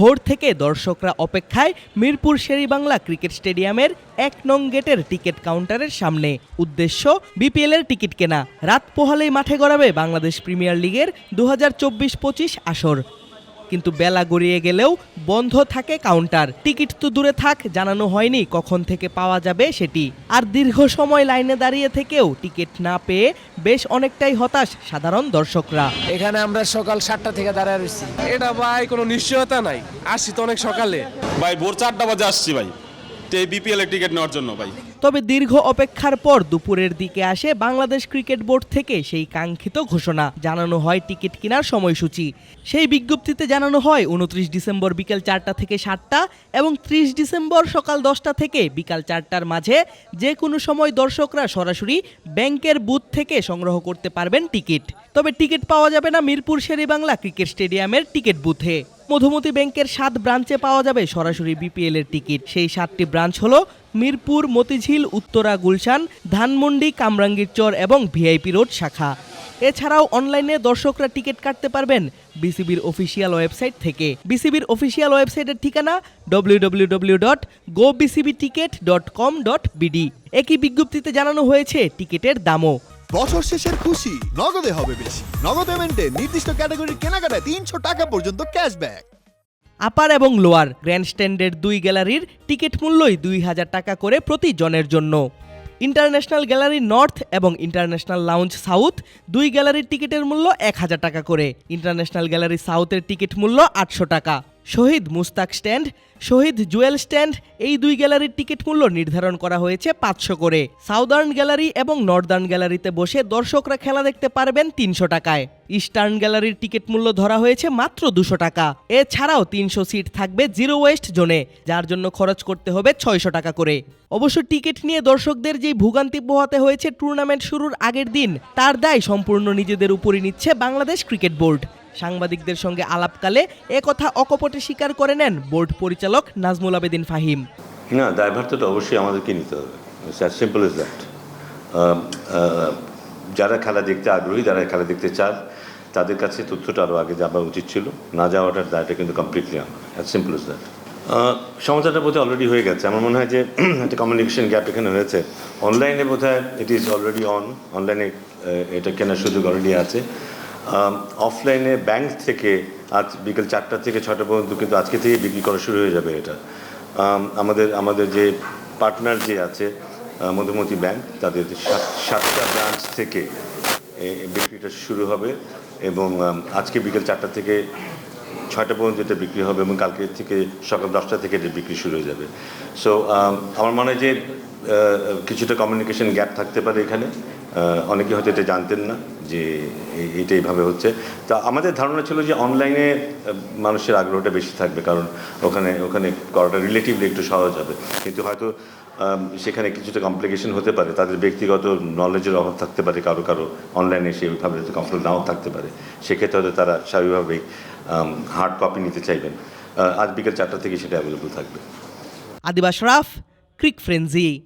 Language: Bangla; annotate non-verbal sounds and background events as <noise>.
ভোর থেকে দর্শকরা অপেক্ষায় মিরপুর শেরিবাংলা ক্রিকেট স্টেডিয়ামের এক নং গেটের টিকিট কাউন্টারের সামনে। উদ্দেশ্য বিপিএল এর টিকিট কেনা। রাত পোহালেই মাঠে গড়াবে বাংলাদেশ প্রিমিয়ার লিগের দু হাজার চব্বিশ পঁচিশ আসর। কিন্তু বেলা গড়িয়ে গেলেও বন্ধ থাকে কাউন্টার। টিকিট তো দূরে থাক জানানো হয়নি কখন থেকে পাওয়া যাবে সেটি। আর দীর্ঘ সময় লাইনে দাঁড়িয়ে থেকেও টিকিট না পেয়ে বেশ অনেকটাই হতাশ সাধারণ দর্শকরা। এখানে আমরা সকাল সাতটা থেকে দাঁড়ায় রয়েছি। এটা ভাই কোনো নিশ্চয়তা নাই। আসছি তো অনেক সকালে। ভাই ভোর চারটা বাজে আসছি ভাই। তো এই বিপিএল এর টিকিট নেওয়ার জন্য ভাই। তবে দীর্ঘ অপেক্ষার পর দুপুরের দিকে আসে বাংলাদেশ ক্রিকেট বোর্ড থেকে সেই কাঙ্ক্ষিত ঘোষণা। জানানো হয় টিকিট কেনার সময়সূচি। সেই বিজ্ঞপ্তিতে জানানো হয়, উনত্রিশ ডিসেম্বর বিকেল চারটা থেকে সাতটা এবং ত্রিশ ডিসেম্বর সকাল দশটা থেকে বিকাল চারটার মাঝে যে কোনো সময় দর্শকরা সরাসরি ব্যাংকের বুথ থেকে সংগ্রহ করতে পারবেন টিকিট। তবে টিকিট পাওয়া যাবে না মিরপুর শেরেবাংলা ক্রিকেট স্টেডিয়ামের টিকিট বুথে। মধুমতি ব্যাংকের সাত ব্রাঞ্চে পাওয়া যাবে সরাসরি বিপিএল এর টিকিট। সেই সাতটি ব্রাঞ্চ হলো মিরপুর, মতিঝিল, উত্তরা, গুলশান, ধানমন্ডি কামরাঙ্গীরচর এবং ভিআইপি রোড শাখা। এছাড়াও অনলাইনে দর্শকরা টিকিট কাটতে পারবেন বিসিবির অফিসিয়াল ওয়েবসাইট থেকে। বিসিবির অফিসিয়াল ওয়েবসাইটের ঠিকানা বিডি একই বিজ্ঞপ্তিতে জানানো হয়েছে টিকিটের দামও। বছর শেষের খুশি, নগদে হবে বেশি। নগদ পেমেন্টে নির্দিষ্ট ক্যাটাগরির কেনাকাটায় তিনশো টাকা পর্যন্ত ক্যাশব্যাক। আপার এবং লোয়ার গ্র্যান্ডস্ট্যান্ডের দুই গ্যালারির টিকিট মূল্যই দুই হাজার টাকা করে প্রতি জনের জন্য। ইন্টারন্যাশনাল গ্যালারি নর্থ এবং ইন্টারন্যাশনাল লাউঞ্জ সাউথ দুই গ্যালারির টিকিটের মূল্য এক হাজার টাকা করে। ইন্টারন্যাশনাল গ্যালারি সাউথের টিকিট মূল্য আটশো টাকা। শহীদ মুস্তাক স্ট্যান্ড, শহীদ জুয়েল স্ট্যান্ড, এই দুই গ্যালারির টিকিট মূল্য নির্ধারণ করা হয়েছে পাঁচশো করে। সাউদার্ন গ্যালারি এবং নর্দার্ন গ্যালারিতে বসে দর্শকরা খেলা দেখতে পারবেন তিনশো টাকায়। ইস্টার্ন গ্যালারির টিকিট মূল্য ধরা হয়েছে মাত্র দুশো টাকা। এছাড়াও তিনশো সিট থাকবে জিরো ওয়েস্ট জোনে, যার জন্য খরচ করতে হবে ছয়শো টাকা করে। অবশ্য টিকিট নিয়ে দর্শকদের যেই ভোগান্তি পোহাতে হয়েছে, টুর্নামেন্ট শুরুর আগের দিন, তার দায় সম্পূর্ণ নিজেদের উপরই নিচ্ছে বাংলাদেশ ক্রিকেট বোর্ড। সাংবাদিকদের সঙ্গে আলাপকালে একথা অকপটে স্বীকার করে নেন বোর্ড পরিচালক নাজমুল আবেদিন ফাহিম। না দায়ভারটা অবশ্যই আমাদেরকে নিতে হবে। সিম্পল ইজ দ্যাট যারা খেলা দেখতে আগ্রহী, যারা খেলা দেখতে চান তাদের কাছে তথ্যটা আরও আগে যাওয়া উচিত ছিল। না যাওয়াটার দায়টা কিন্তু কমপ্লিটলি আমার। সিম্পল ইজ দ্যাট সমস্যাটা বোধহয় অলরেডি হয়ে গেছে। আমার মনে হয় যে <clears throat> একটা কমিউনিকেশন গ্যাপ এখানে হয়েছে অনলাইনে বোধহয় ইট ইজ অলরেডি অন অনলাইনে এটা কেনার সুযোগ অলরেডি আছে। অফলাইনে ব্যাংক থেকে আজ বিকেল চারটা থেকে ছটা পর্যন্ত কিন্তু আজকে থেকে বিক্রি করা শুরু হয়ে যাবে এটা। আমাদের আমাদের যে পার্টনার যে আছে মধুমতি ব্যাংক তাদের সাতটা ব্রাঞ্চ থেকে বিক্রিটা শুরু হবে এবং আজকে বিকেল চারটা থেকে ছয়টা পর্যন্ত এটা বিক্রি হবে এবং কালকে থেকে সকাল দশটা থেকে এটা বিক্রি শুরু হয়ে যাবে। সো আমার মনে হয় যে কিছুটা কমিউনিকেশন গ্যাপ থাকতে পারে এখানে। অনেকে হয়তো এটা জানতেন না যে এ- এইটা এইভাবে হচ্ছে। তা আমাদের ধারণা ছিল যে অনলাইনে মানুষের আগ্রহটা বেশি থাকবে, কারণ ওখানে ওখানে করাটা রিলেটিভলি একটু সহজ হবে। কিন্তু হয়তো সেখানে কিছুটা কমপ্লিকেশন হতে পারে। তাদের ব্যক্তিগত নলেজের অভাব থাকতে পারে, কারও কারও অনলাইনে সেইভাবে কমফোর্ট নাও থাকতে পারে। সেক্ষেত্রে হয়তো তারা স্বাভাবিকভাবেই হার্ড কপি নিতে চাইবেন। আজ বিকেল চারটা থেকে সেটা অ্যাভেলেবল থাকবে। আদিবাস রাফ, ক্রিক ফ্রেন্জি